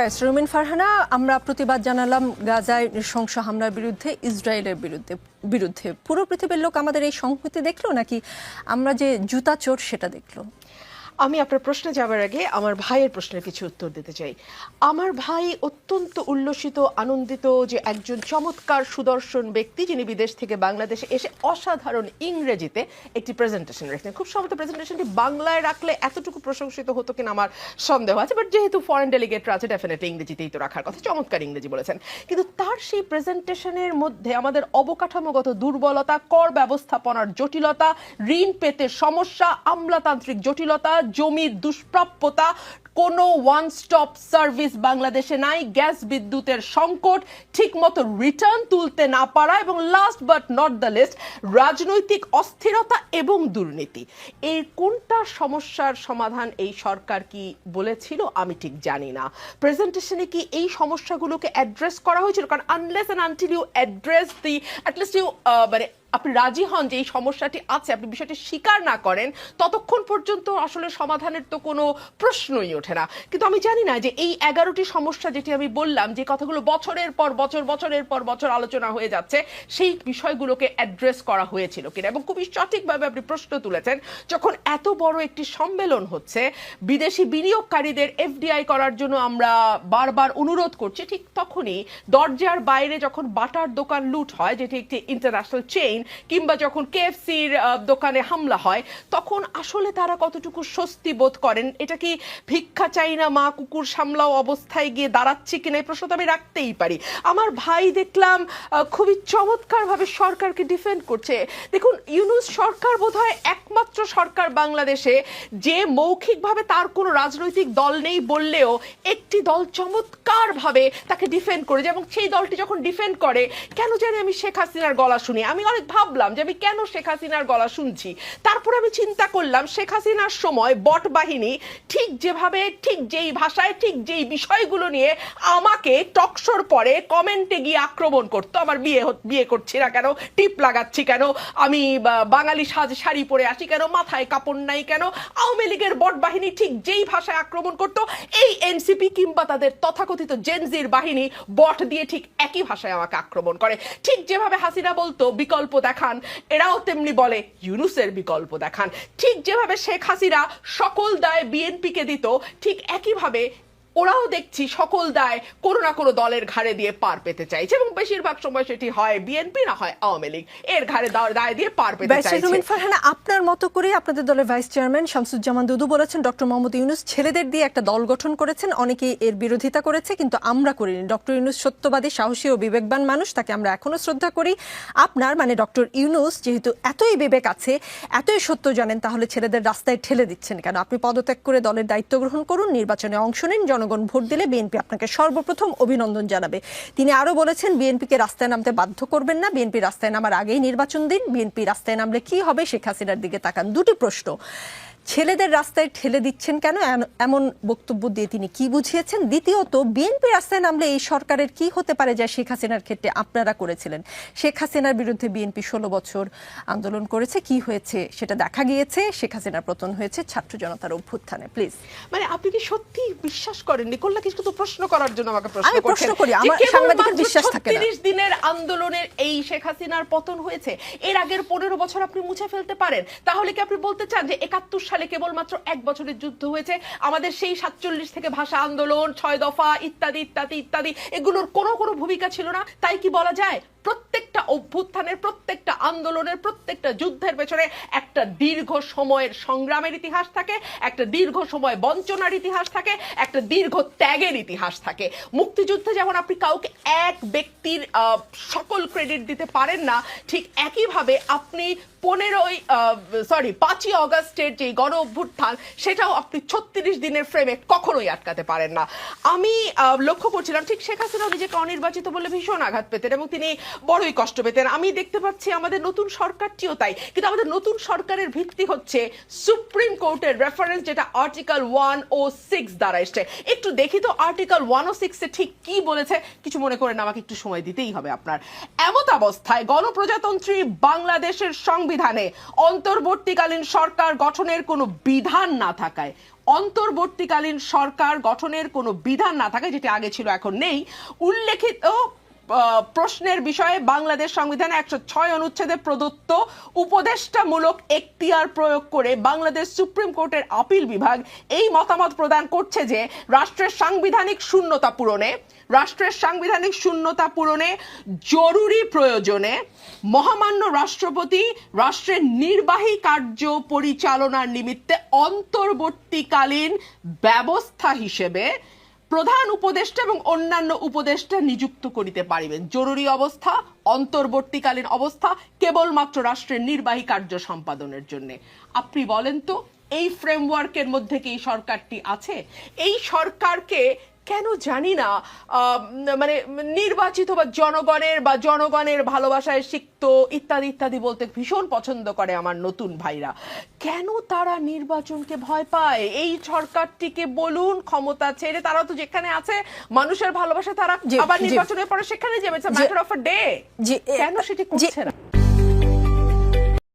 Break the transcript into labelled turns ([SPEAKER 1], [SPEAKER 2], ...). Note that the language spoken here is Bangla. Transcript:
[SPEAKER 1] প্রেস রুমিন ফারহানা, আমরা প্রতিবাদ জানালাম গাজায় নৃশংস হামলার বিরুদ্ধে, ইসরায়েলের বিরুদ্ধে বিরুদ্ধে। পুরো পৃথিবীর লোক আমাদের এই সংহতি দেখল নাকি আমরা যে জুতা চোর সেটা দেখল?
[SPEAKER 2] আমি আপনার প্রশ্নে যাবার আগে আমার ভাইয়ের প্রশ্নের কিছু উত্তর দিতে চাই। আমার ভাই অত্যন্ত উল্লসিত, আনন্দিত যে একজন চমৎকার সুদর্শন ব্যক্তি যিনি বিদেশ থেকে বাংলাদেশে এসে অসাধারণ ইংরেজিতে একটি প্রেজেন্টেশন রেখেছেন। খুব সম্ভবত প্রেজেন্টেশনটি বাংলায় রাখলে এতটুকু প্রশংসিত হতো কিনা আমার সন্দেহ আছে বাট যেহেতু ফরেন ডেলিগেটরা আছে ডেফিনেটলি ইংরেজিতেই তো রাখার কথা। চমৎকার ইংরেজি বলেছেন। কিন্তু তার সেই প্রেজেন্টেশনের মধ্যে আমাদের অবকাঠামোগত দুর্বলতা, কর ব্যবস্থাপনার জটিলতা, ঋণ পেতে সমস্যা, আমলাতান্ত্রিক জটিলতা জমির দুষ্প্রাপ্যতা, কোনো ওয়ান স্টপ সার্ভিস বাংলাদেশে নাই, গ্যাস বিদ্যুতের সংকট, ঠিকমতো রিটার্ন তুলতে না পারা এবং last but not the least রাজনৈতিক অস্থিরতা এবং দুর্নীতি। এই কোনটা সমস্যার সমাধান এই সরকার কি বলেছিল, আমি ঠিক জানি না। প্রেজেন্টেশনে কি এই সমস্যাগুলোকে অ্যাড্রেস করা হয়েছিল? কারণ unless and until you address the at least you মানে আপনি রাজি হন যে এই সমস্যাটি আছে, আপনি বিষয়টি স্বীকার না করেন, ততক্ষণ পর্যন্ত আসলে সমাধানের তো কোনো প্রশ্নই ওঠে না। কিন্তু আমি জানি না যে এই এগারোটি সমস্যা যেটি আমি বললাম, যে কথাগুলো বছরের পর বছর, বছরের পর বছর আলোচনা হয়ে যাচ্ছে, সেই বিষয়গুলোকে অ্যাড্রেস করা হয়েছিল কিনা। এবং খুবই সঠিকভাবে আপনি প্রশ্ন তুলেছেন, যখন এত বড় একটি সম্মেলন হচ্ছে, বিদেশি বিনিয়োগকারীদের এফডিআই করার জন্য আমরা বারবার অনুরোধ করছি, ঠিক তখনই দরজার বাইরে যখন বাটার দোকান লুট হয়, যেটি একটি ইন্টারন্যাশনাল চেইন কিংবা যখন কেএফসির দোকানে হামলা হয়, তখন আসলে তারা কতটুকু স্বস্তি বোধ করেন? এটা কি ভিক্ষা চাই না মা কুকুর সামলাও অবস্থায় গিয়ে দাঁড়াচ্ছে কিনা? এই প্রশ্ন তো আমি রাখতেই পারি। আমার ভাই দেখলাম খুবই চমৎকারভাবে সরকারকে ডিফেন্ড করছে। দেখুন, ইউনুস সরকার বোধহয় একমাত্র সরকার বাংলাদেশে যে মৌখিকভাবে তার কোনো রাজনৈতিক দল নেই বললেও একটি দল চমৎকারভাবে তাকে ডিফেন্ড করেছে এবং সেই দলটি যখন ডিফেন্ড করে, কেন জানি আমি শেখ হাসিনার গলা শুনি। আমি অনেক ভাবলাম যে আমি কেন শেখ হাসিনার গলা শুনছি। তারপর আমি চিন্তা করলাম, শেখ হাসিনার সময় বট বাহিনী ঠিক যেভাবে, ঠিক যেই ভাষায়, ঠিক যেই বিষয়গুলো নিয়ে আমাকে টকশোর পরে কমেন্টে গিয়ে আক্রমণ করতো। আমার বিয়ে বিয়ে করছি না কেন? টিপ লাগাচ্ছি কেন? আমি বাঙালি সাজ, শাড়ি পরে আসি কেন? মাথায় কাপড় নাই কেন? আওয়ামী লীগের বট বাহিনী ঠিক যেই ভাষায় আক্রমণ করতো, এই এনসিপি কিংবা তাদের তথাকথিত জেনজির বাহিনী বট দিয়ে ঠিক একই ভাষায় আমাকে আক্রমণ করে। ঠিক যেভাবে হাসিনা বলতো, বিকল্প দেখান। এরাও তেমনি বলে, ইউনুসের বিকল্প দেখান। ঠিক যেভাবে শেখ হাসিনা সকল দায় বিএনপিকে দিত, ঠিক একইভাবে ওরাও দেখছি সকল দায় কোনো না কোনো দলের ঘাড়ে দিয়ে পার পেতে চাইছে এবং বেশিরভাগ সময় সেটি হয় বিএনপি না হয় আওয়ামী লীগ। এর ঘাড়ে দায়- দায় পার পেতে চাইছে।
[SPEAKER 1] ফারহানা আপনার মতো করে আপনাদের দলের ভাইস চেয়ারম্যান শামসুজ্জামান দুদু বলেছেন ডক্টর মোহাম্মদ ইউনুস ছেলেদের দিয়ে একটা দল গঠন করেছেন অনেকেই এর বিরোধিতা করেছে কিন্তু আমরা করিনি। ডক্টর ইউনুস সত্যবাদী সাহসী ও বিবেকবান মানুষ তাকে আমরা এখনও শ্রদ্ধা করি। আপনার মানে ডক্টর ইউনুস যেহেতু এতই বিবেক আছে এতই সত্য জানেন তাহলে ছেলেদের রাস্তায় ঠেলে দিচ্ছেন কেন? আপনি পদত্যাগ করে দলের দায়িত্ব গ্রহণ করুন নির্বাচনে অংশ নিন জনগণ ভোট দিলে বিএনপি আপনাকে সর্বপ্রথম অভিনন্দন জানাবে। তিনি আরও বলেছেন, বিএনপিকে রাস্তায় নামতে বাধ্য করবেন না। বিএনপি রাস্তায় নামার আগেই নির্বাচন দিন। বিএনপি রাস্তায় নামলে কি হবে? শেখ হাসিনার দিকে তাকান। দুটি প্রশ্ন। ছেলেদের রাস্তায় ঠেলে দিচ্ছেন কেন? এমন বক্তব্য দিয়ে তিনি কি বুঝিয়েছেন? দ্বিতীয়ত বিএনপি রাস্তায় নামলে এই সরকারের কি হতে পারে যা শেখ হাসিনার ক্ষেত্রে আপনারা করেছিলেন? শেখ হাসিনার বিরুদ্ধে বিএনপি ষোলো বছর আন্দোলন করেছে কি হয়েছে সেটা দেখা গিয়েছে। শেখ হাসিনার পতন হয়েছে ছাত্র জনতার অভ্যুত্থানে। প্লিজ।
[SPEAKER 2] মানে আপনি কি সত্যি বিশ্বাস করেন? নিকোল্লা কিছু তো প্রশ্ন করার জন্য আমাকে প্রশ্ন
[SPEAKER 1] আমি প্রশ্ন করি, আমার সাংবাদিকের বিশ্বাস থাকে না।
[SPEAKER 2] 36 দিনের আন্দোলনের এই শেখ হাসিনার পতন হয়েছে এর আগের পনেরো বছর আপনি মুছে ফেলতে পারেন। তাহলে কি আপনি বলতে চান যে একাত্তর সালে কেবলমাত্র এক বছরের যুদ্ধ হয়েছে। আমাদের সেই সাতচল্লিশ থেকে ভাষা আন্দোলন, ছয় দফা, ইত্যাদি ইত্যাদি ইত্যাদি, এগুলোর কোনো কোনো ভূমিকা ছিল না। তাই কি বলা যায়? প্রত্যেকটা অভ্যুত্থানের, প্রত্যেকটা আন্দোলনের, প্রত্যেকটা যুদ্ধের পেছনে একটা দীর্ঘ সময়ের সংগ্রামের ইতিহাস থাকে, একটা দীর্ঘ সময় বঞ্চনার ইতিহাস থাকে, একটা দীর্ঘ ত্যাগের ইতিহাস থাকে। মুক্তিযুদ্ধে যেমন আপনি কাউকে এক ব্যক্তির সকল ক্রেডিট দিতে পারেন না, ঠিক একইভাবে আপনি পনেরোই সরি পাঁচই অগস্টের যে গণ অভ্যুত্থান, সেটাও আপনি ছত্রিশ দিনের ফ্রেমে কখনোই আটকাতে পারেন না। আমি লক্ষ্য করছিলাম, ঠিক শেখ হাসিনা নিজেকে অনির্বাচিত বলে ভীষণ আঘাত পেতেন এবং তিনি বড়ই কষ্ট পেতেন। আমি দেখতে পাচ্ছি আমাদের নতুন সরকারটিও তাই, কিন্তু আমাদের নতুন সরকারের ভিত্তি হচ্ছে সুপ্রিম কোর্টের রেফারেন্স যেটা আর্টিকেল ওয়ান ও সিক্স দ্বারা এসছে। একটু দেখি তো আর্টিকেল ওয়ান ও সিক্সে ঠিক কি বলেছে, কিছু মনে করেন আমাকে একটু সময় দিতেই হবে আপনার। এমত অবস্থায় গণপ্রজাতন্ত্রী বাংলাদেশের সংবিধানে অন্তর্বর্তীকালীন সরকার গঠনের কোনো বিধান না থাকায়, অন্তর্বর্তীকালীন সরকার গঠনের কোনো বিধান না থাকায়, যেটি আগে ছিল, এখন নেই, উল্লেখিত প্রশ্নের বিষয়ে বাংলাদেশ সংবিধানে একশো ছয় অনুচ্ছেদে প্রদত্ত উপদেষ্টামূলক এখতিয়ার প্রয়োগ করে বাংলাদেশ সুপ্রিম কোর্টের আপিল বিভাগ এই মতামত প্রদান করছে যে রাষ্ট্রের সাংবিধানিক শূন্যতা পূরণে, রাষ্ট্রের সাংবিধানিক শূন্যতা পূরণে জরুরি প্রয়োজনে মহামান্য রাষ্ট্রপতি রাষ্ট্রের নির্বাহী কার্য পরিচালনার নিমিত্তে অন্তর্বর্তীকালীন ব্যবস্থা হিসেবে প্রধান উপদেষ্টা এবং অন্যান্য উপদেষ্টা নিযুক্ত করিতে পারিবেন। জরুরি অবস্থা, অন্তর্বর্তীকালীন অবস্থা, কেবলমাত্র রাষ্ট্রের নির্বাহী কার্য সম্পাদনের জন্য। আপনি বলেন তো, এই ফ্রেমওয়ার্কের মধ্যে কি সরকারটি আছে? এই সরকারকে কেন জানি না মানে নির্বাচিত বা জনগণের বা জনগণের ভালোবাসায় সিক্ত ইত্যাদি ইত্যাদি বলতে ভীষণ পছন্দ করে আমার নতুন ভাইরা। কেন তারা নির্বাচনকে ভয় পায়? এই সরকারটিকে বলুন ক্ষমতা ছেড়ে তারা তো যেখানে আছে মানুষের ভালোবাসা তারা আবার নির্বাচনের পরে সেখানে যাবে ম্যাটার অফ ডে কেন সেটি করছে না?